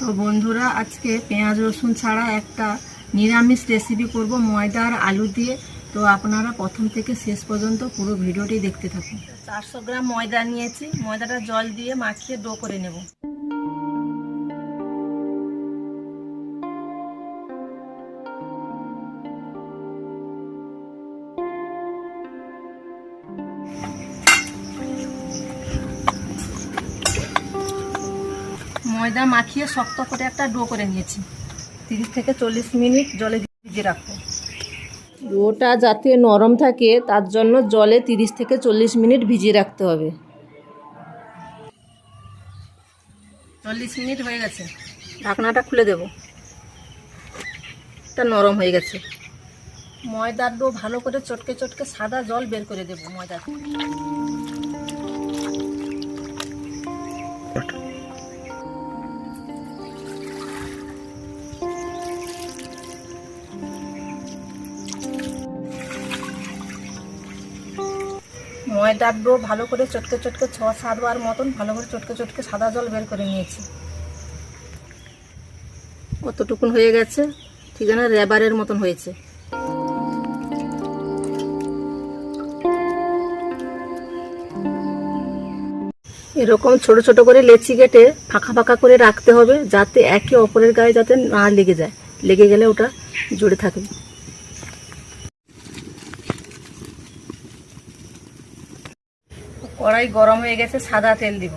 তো বন্ধুরা, আজকে পেঁয়াজ, রসুন ছাড়া একটা নিরামিষ রেসিপি করব, ময়দা আর আলু দিয়ে। তো আপনারা প্রথম থেকে শেষ পর্যন্ত পুরো ভিডিওটি দেখতে থাকুন। চারশো গ্রাম ময়দা নিয়েছি। ময়দাটা জল দিয়ে মাখিয়ে ডো করে নেব। ময়দা মাখিয়ে শক্ত করে একটা ডো করে নিয়েছি। তিরিশ থেকে চল্লিশ মিনিট জলে ভিজিয়ে রাখব। ডোটা যাতে নরম থাকে তার জন্য জলে তিরিশ থেকে চল্লিশ মিনিট ভিজিয়ে রাখতে হবে। চল্লিশ মিনিট হয়ে গেছে। ঢাকনাটা খুলে দেব। এটা নরম হয়ে গেছে। ময়দার ডো ভালো করে চটকে চটকে সাদা জল বের করে দেবো ময়দা ময়দার ডো ভালো করে চটকে চটকে ছ সাতবার মতন ভালো করে চটকে চটকে সাদা জল বের করে নিয়েছি। কতটুকুন হয়ে গেছে? ঠিক আছে, রেবারের মতন হয়েছে। এরকম ছোট ছোট করে লেচি কেটে ফাঁকা ফাঁকা করে রাখতে হবে, যাতে একে অপরের গায়ে যাতে না লেগে যায়। লেগে গেলে ওটা জুড়ে থাকবে কড়াই গরম হয়ে গেছে, সাদা তেল দিব।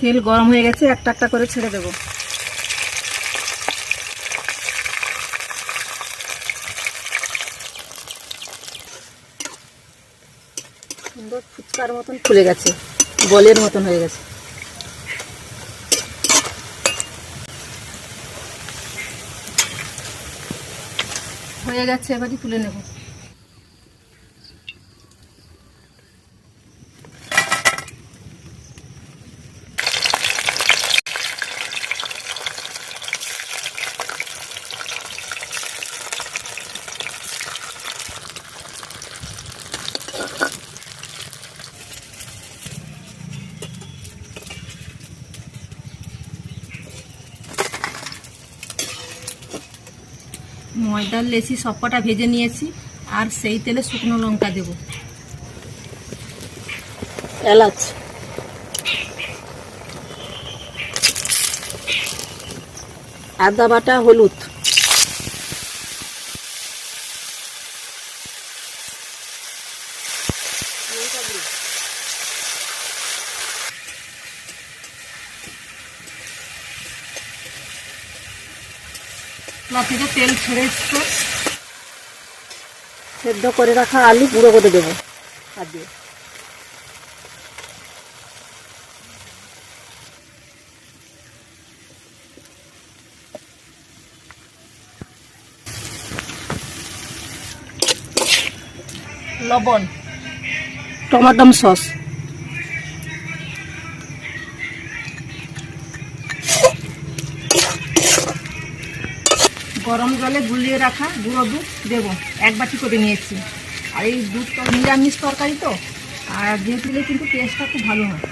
তেল গরম হয়ে গেছে, একটা একটা করে ছেড়ে দেবো। সুন্দর ফুচকার মতন ফুলে গেছে, বলের মতন হয়ে গেছে। হয়ে গেছে, এবারই তুলে নেব। ময়দার লেচি সবকটা ভেজে নিয়েছি, আর সেই তেলে শুকনো লঙ্কা দেব। এলাচ। আদা বাটা, হলুদ। না থেকে তেল ছেড়ে এসছে। সেদ্ধ করে রাখা আলু গুঁড়ো করে দেবো। দিয়ে লবণ। Tomato sauce. গরম জলে গুলিয়ে রাখা গুঁড়ো দুধ দেবো, এক বাটি করে নিয়েছি। আর এই দুধ তো নিরামিষ তরকারি তো, আর যেহেতু দিলে কিন্তু টেস্টটা খুব ভালো হয়।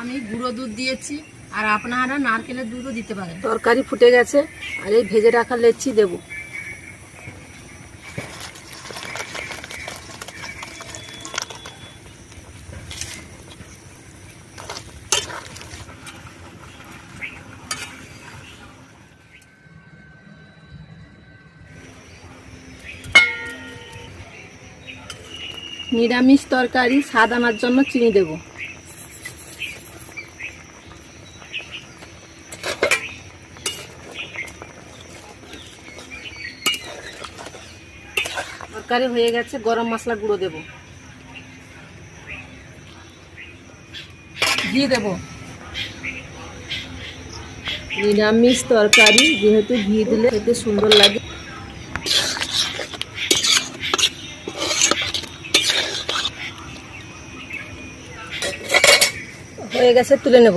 আমি গুঁড়ো দুধ দিয়েছি, আর আপনারা নারকেলের দুধও দিতে পারেন। তরকারি ফুটে গেছে, আর এই ভেজে রাখা লেচ্ছি দেবো। নিরামিষ তরকারি, স্বাদ আনার জন্য চিনি দেব। তরকারি হয়ে গেছে, গরম মশলা গুঁড়ো দেব। দিয়ে দেব। নিরামিষ তরকারি, যেহেতু ঘি দিলে খেতে সুন্দর লাগে। হয়ে গেছে তুলে নেব।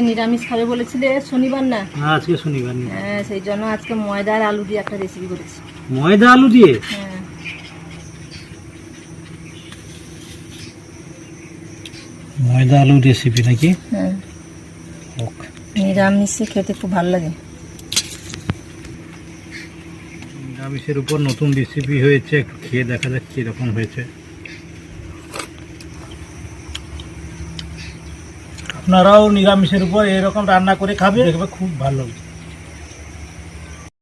নিরামিষ খাবে বলেছিলে শনিবার না? হ্যাঁ, আজকে শনিবার হ্যাঁ সেই জন্য আজকে ময়দা আর আলু দিয়ে একটা রেসিপি করেছি। ময়দা আলু দিয়ে? হ্যাঁ। ময়দা নাকি? হ্যাঁ। হোক। নিরামিষে খেতে খুব ভালো লাগে। নিরামিষের উপর নতুন রেসিপি হয়েছে একটু খেয়ে দেখা যাক কীরকম হয়েছে। আপনারাও নিরামিষের উপর এরকম রান্না করে খাবে দেখবে খুব ভালো।